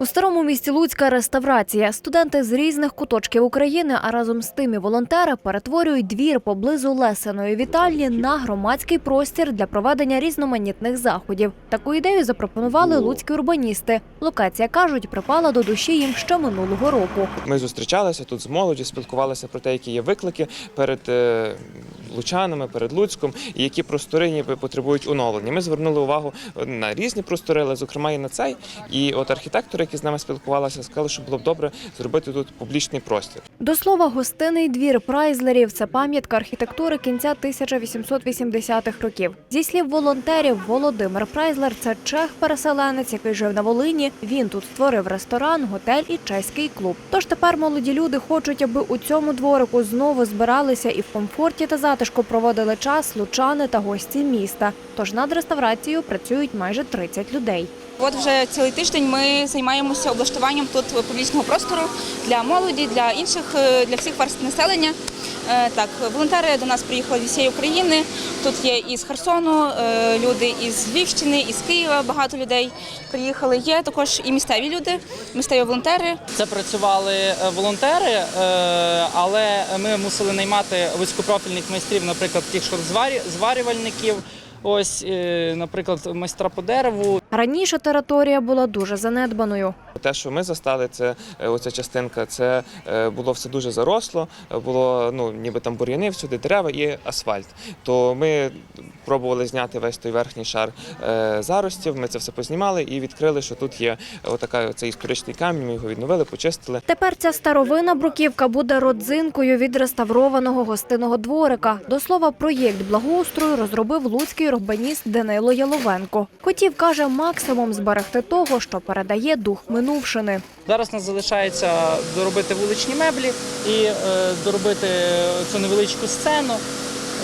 У старому місті Луцька реставрація. Студенти з різних куточків України, а разом з тим і волонтери перетворюють двір поблизу Лесеної вітальні на громадський простір для проведення різноманітних заходів. Таку ідею запропонували луцькі урбаністи. Локація кажуть, припала до душі їм ще минулого року. Ми зустрічалися тут з молоді, спілкувалися про те, які є виклики перед е, лучанами, перед Луцьком, і які простори ніби потребують оновлення. Ми звернули увагу на різні простори, але зокрема і на цей. І от архітектори, які з нами спілкувалися, сказали, що було б добре зробити тут публічний простір. До слова, гостинний двір прайзлерів це пам'ятка архітектури кінця 1880-х років. Зі слів волонтерів, Володимир Прайзлер це чех-переселенець, який жив на Волині. Він тут створив ресторан, готель і чеський клуб. Тож тепер молоді люди хочуть, аби у цьому дворику знову збиралися і в комфорті та затишку проводили час лучани та гості міста. Тож над реставрацією працюють майже 30 людей. От вже цілий тиждень ми займаємося облаштуванням тут публічного простору для молоді, для інших, е, для всіх верств населення. Е, Так, волонтери до нас приїхали з всієї України. Тут є із Херсону, е, люди із Львівщини, із Києва. Багато людей приїхали. Є також і місцеві люди, місцеві волонтери. Це працювали волонтери, але ми мусили наймати вузькопрофільних майстрів, наприклад, тих що зварювальників. Ось, е, наприклад, майстра по дереву. Раніше територія була дуже занедбаною. Те, що ми застали, це е, оця частинка, це е, було все дуже заросло, було ну ніби там бур'яни, всюди дерева і асфальт. То ми пробували зняти весь той верхній шар заростів. Ми це все познімали і відкрили, що тут є отака цей історичний камінь. Ми його відновили, почистили. Тепер ця старовина бруківка буде родзинкою від реставрованого гостиного дворика. До слова, проєкт благоустрою розробив луцький урбаніст Данило Яловенко. Хотів, каже, максимум зберегти того, що передає дух минувшини. Зараз нас залишається доробити вуличні меблі і е, доробити цю невеличку сцену.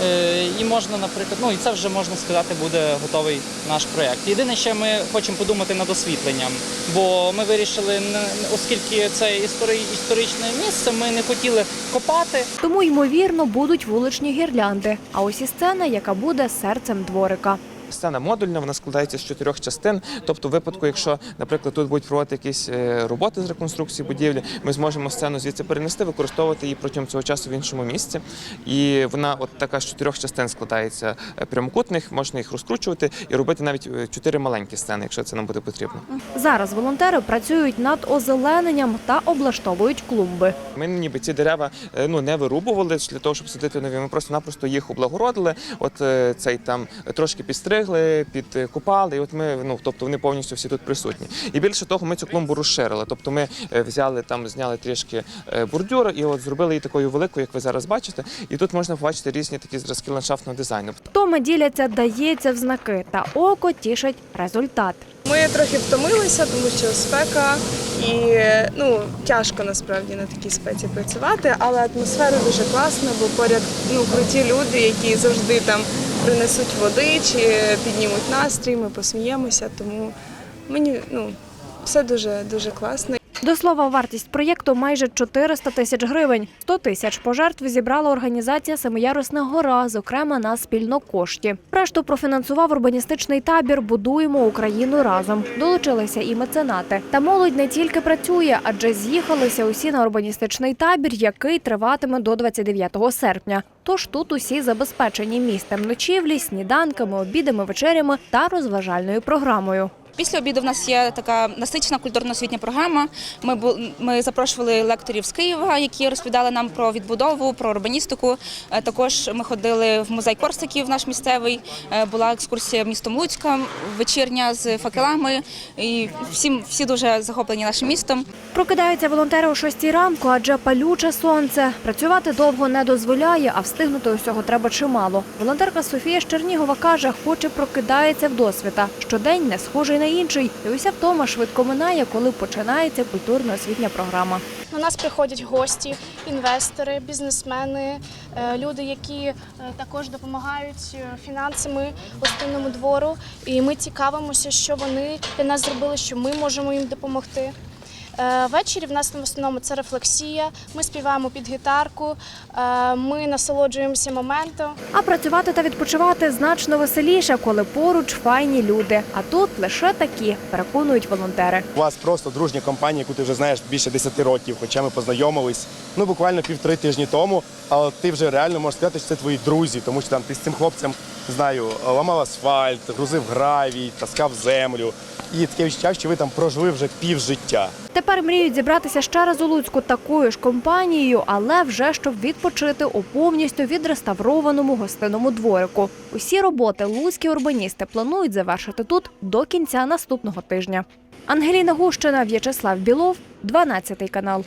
Е, І можна, наприклад, ну і це вже можна сказати, буде готовий наш проєкт. Єдине, що ми хочемо подумати над освітленням, бо ми вирішили, оскільки це історичне місце, ми не хотіли копати. Тому, ймовірно, будуть вуличні гірлянди. А ось і сцена, яка буде серцем дворика. Сцена модульна, вона складається з чотирьох частин. Тобто, в випадку, якщо, наприклад, тут будуть проводити якісь е, роботи з реконструкції будівлі, ми зможемо сцену звідси перенести, використовувати її протягом цього часу в іншому місці. І вона от така з чотирьох частин складається е, прямокутних, можна їх розкручувати і робити навіть е, чотири маленькі сцени, якщо це нам буде потрібно. Зараз волонтери працюють над озелененням та облаштовують клумби. Ми ніби ці дерева ну не вирубували для того, щоб садити нові. Ми просто-напросто їх облагородили. От цей там трошки підстригли, підкопали. І от ми ну тобто вони повністю всі тут присутні. І більше того, ми цю клумбу розширили. Тобто ми е, взяли там, зняли трішки е, бордюр і от зробили її такою великою, як ви зараз бачите. І тут можна побачити різні такі зразки ландшафтного дизайну. Втома діляться, дається в знаки, та око тішить результат. Ми трохи втомилися, тому що спека і ну тяжко насправді на такій спеці працювати, але атмосфера дуже класна, бо поряд ну круті люди, які завжди там принесуть води чи піднімуть настрій. Ми посміємося, тому мені ну все дуже дуже класно. До слова, вартість проєкту майже 400 тисяч гривень. 100 тисяч пожертв зібрала організація Семиярусна гора, зокрема на спільнокошті. Решту профінансував урбаністичний табір Будуємо Україну разом. Долучилися і меценати. Та молодь не тільки працює, адже з'їхалися усі на урбаністичний табір, який триватиме до 29 серпня. Тож тут усі забезпечені місцем ночівлі, сніданками, обідами, вечерями та розважальною програмою. Після обіду в нас є така насичена культурно-освітня програма. Ми ми запрошували лекторів з Києва, які розповідали нам про відбудову, про урбаністику. Е, Також ми ходили в музей Корсиків, наш місцевий. Е, Була екскурсія містом Луцька, вечірня з факелами. І всім всі дуже захоплені нашим містом. Прокидаються волонтери о 6 ранку, адже палюче сонце. Працювати довго не дозволяє, а встигнути усього треба чимало. Волонтерка Софія з Чернігова каже, хоч і прокидається в досвіта. Щодень не схожий на інший. І уся втома швидко минає, коли починається культурно-освітня програма. У нас приходять гості, інвестори, бізнесмени, е, люди, які е, також допомагають е, фінансами гостинному двору. І ми цікавимося, що вони для нас зробили, що ми можемо їм допомогти. Е, Ввечері в нас в основному це рефлексія. Ми співаємо під гітарку, е, ми насолоджуємося моментом. А працювати та відпочивати значно веселіше, коли поруч файні люди. А тут лише такі, переконують волонтери. У вас просто дружня компанія, яку ти вже знаєш більше 10 років, хоча ми познайомились ну буквально півтори тижні тому. Але ти вже реально можеш сказати, що це твої друзі, тому що там ти з цим хлопцем знаю, ламав асфальт, грузив гравій, таскав землю. І таке відчуття, що ви там прожили вже пів життя. Тепер мріють зібратися ще раз у Луцьку такою ж компанією, але вже щоб відпочити у повністю відреставрованому гостиному дворику. Усі роботи луцькі урбаністи планують завершити тут до кінця наступного тижня. Ангеліна Гущина, В'ячеслав Білов, 12 канал.